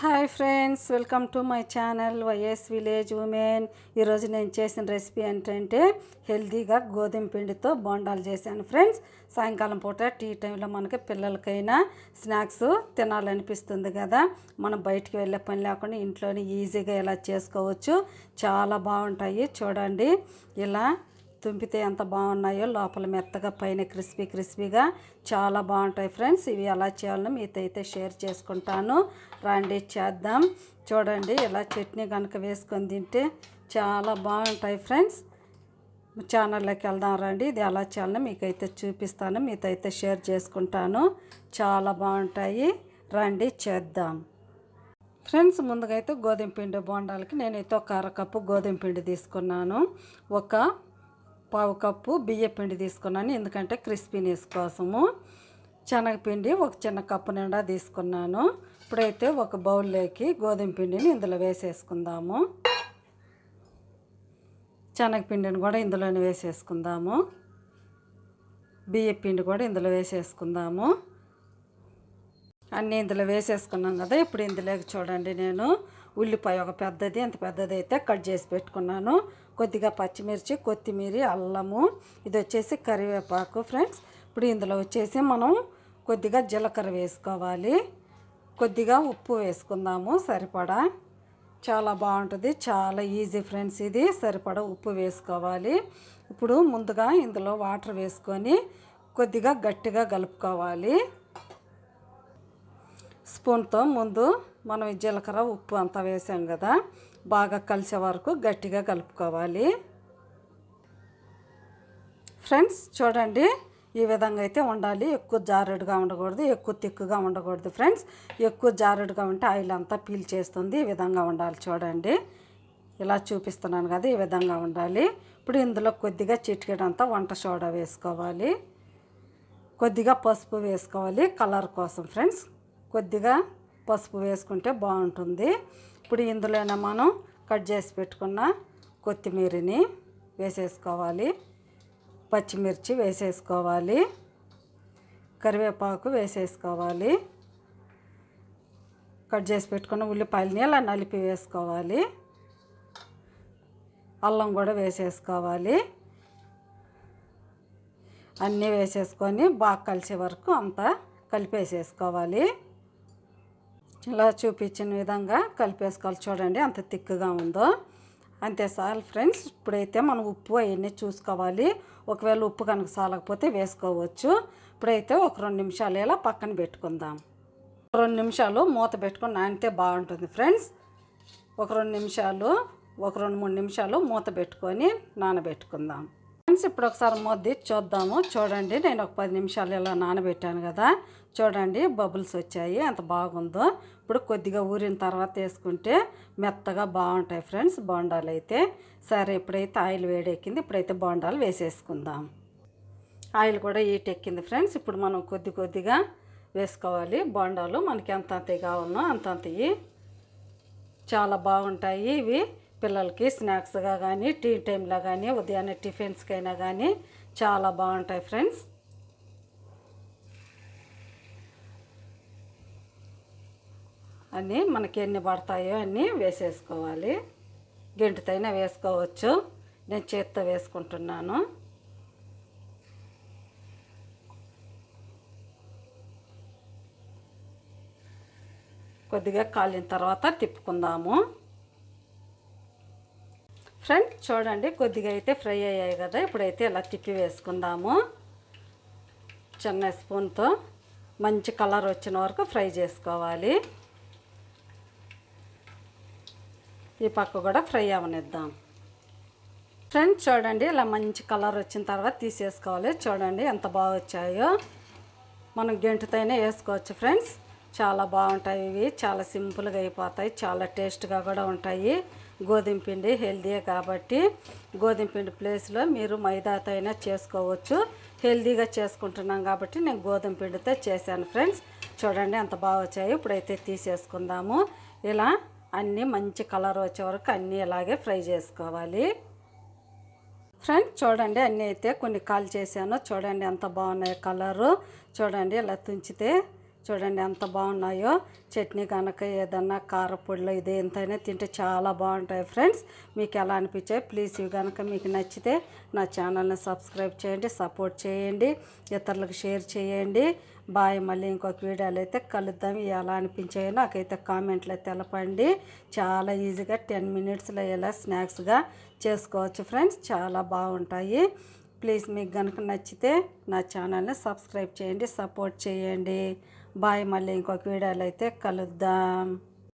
Hi friends welcome to my channel Y S village women. ఈరోజు నేను చేసిన recipe ఏంటంటే హెల్తీగా గోధుమ పిండితో బోండాలు చేశాను ఫ్రెండ్స్. సాయంకాలం పూట టీ టైంలో మనకి పిల్లలకైనా స్నాక్స్ తినాలనిపిస్తుంది కదా. మనం బయటికి వెళ్ళే పని లేకుండా ఇంట్లోనే ఈజీగా ఇలా చేసుకోవచ్చు? చాలా బాగుంటాయి చూడండి. ఇలా తుంపితే ఎంత బాగున్నాయో లోపల మెత్తగా పైన క్రిస్పీ క్రిస్పీగా చాలా బాగుంటాయి ఫ్రెండ్స్. ఇవి ఎలా చేయాలో మీతో అయితే షేర్ చేసుకుంటాను. రండి చేద్దాం. చూడండి ఇలా చట్నీ కనుక వేసుకొని తింటే చాలా బాగుంటాయి ఫ్రెండ్స్. ఛానల్లోకి వెళ్దాం రండి. ఇది ఎలా చేయాలో మీకైతే చూపిస్తాను. మీతో అయితే షేర్ చేసుకుంటాను. చాలా బాగుంటాయి. రండి చేద్దాం. ఫ్రెండ్స్ ముందుగా అయితే గోధుమ పిండి బోండాలకి నేనైతే ఒక అరకప్పు గోధుమ పిండి తీసుకున్నాను. ఒక పావు కప్పు బియ్య పిండి తీసుకున్నాను. ఎందుకంటే క్రిస్పీనెస్ కోసము శనగపిండి ఒక చిన్న కప్పు నిండా తీసుకున్నాను. ఇప్పుడైతే ఒక బౌల్లోకి గోధుమ పిండిని ఇందులో వేసేసుకుందాము. శనగపిండిని కూడా ఇందులోనే వేసేసుకుందాము. బియ్య పిండి కూడా ఇందులో వేసేసుకుందాము. అన్నీ ఇందులో వేసేసుకున్నాం కదా ఇప్పుడు ఇందులోకి చూడండి నేను. ఉల్లిపాయ ఒక పెద్దది ఎంత పెద్దది అయితే కట్ చేసి పెట్టుకున్నాను. కొద్దిగా పచ్చిమిర్చి కొత్తిమీర అల్లము. ఇది వచ్చేసి కరివేపాకు ఫ్రెండ్స్. ఇప్పుడు ఇందులో వచ్చేసి మనం కొద్దిగా జీలకర్ర వేసుకోవాలి. కొద్దిగా ఉప్పు వేసుకుందాము సరిపడా. చాలా బాగుంటుంది చాలా ఈజీ ఫ్రెండ్స్ ఇది సరిపడా ఉప్పు వేసుకోవాలి. ఇప్పుడు ముందుగా ఇందులో వాటర్ వేసుకొని కొద్దిగా గట్టిగా కలుపుకోవాలి. స్పూన్తో ముందు మనం జీలకర్ర ఉప్పు అంతా వేసాం కదా బాగా కలిసే వరకు గట్టిగా కలుపుకోవాలి. ఫ్రెండ్స్ చూడండి ఈ విధంగా అయితే ఉండాలి. ఎక్కువ జారుడుగా ఉండకూడదు ఎక్కువ తిక్కుగా ఉండకూడదు ఫ్రెండ్స్. ఎక్కువ జారుడుగా ఉంటే ఆయిల్ అంతా పీల్ చేస్తుంది. ఈ విధంగా ఉండాలి చూడండి. ఇలా చూపిస్తున్నాను కదా ఈ విధంగా ఉండాలి. ఇప్పుడు ఇందులో కొద్దిగా చిటికెడంతా వంట సోడా వేసుకోవాలి. కొద్దిగా పసుపు వేసుకోవాలి కలర్ కోసం ఫ్రెండ్స్. కొద్దిగా పసుపు వేసుకుంటే బాగుంటుంది. ఇప్పుడు ఇందులోనే మనం కట్ చేసి పెట్టుకున్న కొత్తిమీరని వేసేసుకోవాలి. పచ్చిమిర్చి వేసేసుకోవాలి. కరివేపాకు వేసేసుకోవాలి. కట్ చేసి పెట్టుకున్న ఉల్లిపాయలని అలా నలిపి వేసుకోవాలి. అల్లం కూడా వేసేసుకోవాలి. అన్నీ వేసేసుకొని బాగా కలిసే వరకు అంతా కలిపేసేసుకోవాలి. ఇలా చూపించిన విధంగా కలిపేసుకోవాలి. చూడండి అంత తిక్కుగా ఉందో. అంతే చాలు ఫ్రెండ్స్ ఇప్పుడైతే మనం ఉప్పు అవన్నీ చూసుకోవాలి. ఒకవేళ ఉప్పు కనుక సాలకపోతే వేసుకోవచ్చు. ఇప్పుడైతే ఒక రెండు నిమిషాలు ఇలా పక్కన పెట్టుకుందాం. రెండు నిమిషాలు మూత పెట్టుకుని నానితే బాగుంటుంది ఫ్రెండ్స్. ఒక రెండు నిమిషాలు ఒక రెండు మూడు నిమిషాలు మూత పెట్టుకొని నానబెట్టుకుందాం. ఫ్రెండ్స్ ఇప్పుడు ఒకసారి మొద్ది చూద్దాము. చూడండి నేను ఒక పది నిమిషాలు ఇలా నానబెట్టాను కదా. చూడండి బబుల్స్ వచ్చాయి. ఎంత బాగుందో. ఇప్పుడు కొద్దిగా ఊరిన తర్వాత వేసుకుంటే మెత్తగా బాగుంటాయి ఫ్రెండ్స్ బోండాలు అయితే. సరే ఇప్పుడైతే ఆయిల్ వేడెక్కింది. ఇప్పుడైతే బోండాలు వేసేసుకుందాం. ఆయిల్ కూడా ఈట్ ఎక్కింది ఫ్రెండ్స్ ఇప్పుడు మనం కొద్ది కొద్దిగా వేసుకోవాలి. బోండాలు మనకి ఎంత అంత కావాలనో అంత అంత చాలా బాగుంటాయి ఇవి. పిల్లలకి స్నాక్స్గా కానీ టీ టైంలో కానీ ఉదయాన్నే టిఫిన్స్కైనా కానీ చాలా బాగుంటాయి ఫ్రెండ్స్. అన్నీ మనకి ఎన్ని పడతాయో అన్నీ వేసేసుకోవాలి. గెంటుతైనా వేసుకోవచ్చు. నేను చేత్తో వేసుకుంటున్నాను. కొద్దిగా కాలిన తర్వాత తిప్పుకుందాము. ఫ్రెండ్ చూడండి కొద్దిగా అయితే ఫ్రై అయ్యాయి కదా ఇప్పుడైతే ఇలా తిప్పి వేసుకుందాము. చిన్న స్పూన్తో మంచి కలర్ వచ్చిన వరకు ఫ్రై చేసుకోవాలి. ఈ పక్క కూడా ఫ్రై అవనిద్దాం. ఫ్రెండ్స్ చూడండి ఇలా మంచి కలర్ వచ్చిన తర్వాత తీసేసుకోవాలి. చూడండి ఎంత బాగా వచ్చాయో. మనం గెంటుతోనే వేసుకోవచ్చు ఫ్రెండ్స్. చాలా బాగుంటాయి ఇవి. చాలా సింపుల్గా అయిపోతాయి. చాలా టేస్ట్గా కూడా ఉంటాయి. గోధుమ పిండి హెల్దీయే కాబట్టి గోధుమ పిండి ప్లేస్లో మీరు మైదాతో అయినా చేసుకోవచ్చు. హెల్దీగా చేసుకుంటున్నాం కాబట్టి నేను గోధుమ పిండితో చేశాను ఫ్రెండ్స్. చూడండి ఎంత బాగా వచ్చాయి ఇప్పుడైతే తీసేసుకుందాము. ఇలా అన్నీ మంచి కలర్ వచ్చే వరకు అన్నీ ఇలాగే ఫ్రై చేసుకోవాలి. ఫ్రెండ్స్ చూడండి అన్నీ అయితే కొన్ని కాల్ చేశాను. చూడండి ఎంత బాగున్నాయి కలరు. చూడండి ఇలా తుంచితే చూడండి ఎంత బాగున్నాయో. చట్నీ కనుక ఏదన్నా కారపొడిలో ఇది ఎంతైనా తింటే చాలా బాగుంటాయి ఫ్రెండ్స్. మీకు ఎలా అనిపించాయి ప్లీజ్ ఇవి కనుక మీకు నచ్చితే నా ఛానల్ని సబ్స్క్రైబ్ చేయండి సపోర్ట్ చేయండి ఇతరులకు షేర్ చేయండి. బాయ్ మళ్ళీ ఇంకొక వీడియోలు అయితే కలుద్దాం. ఎలా అనిపించాయో నాకైతే కామెంట్లో తెలపండి. చాలా ఈజీగా టెన్ మినిట్స్లో ఇలా స్నాక్స్గా చేసుకోవచ్చు ఫ్రెండ్స్. చాలా బాగుంటాయి. ప్లీజ్ మీకు కనుక నచ్చితే నా ఛానల్ని సబ్స్క్రైబ్ చేయండి సపోర్ట్ చేయండి. బాయ్ మళ్ళీ ఇంకొక వీడియోలో అయితే కలుద్దాం.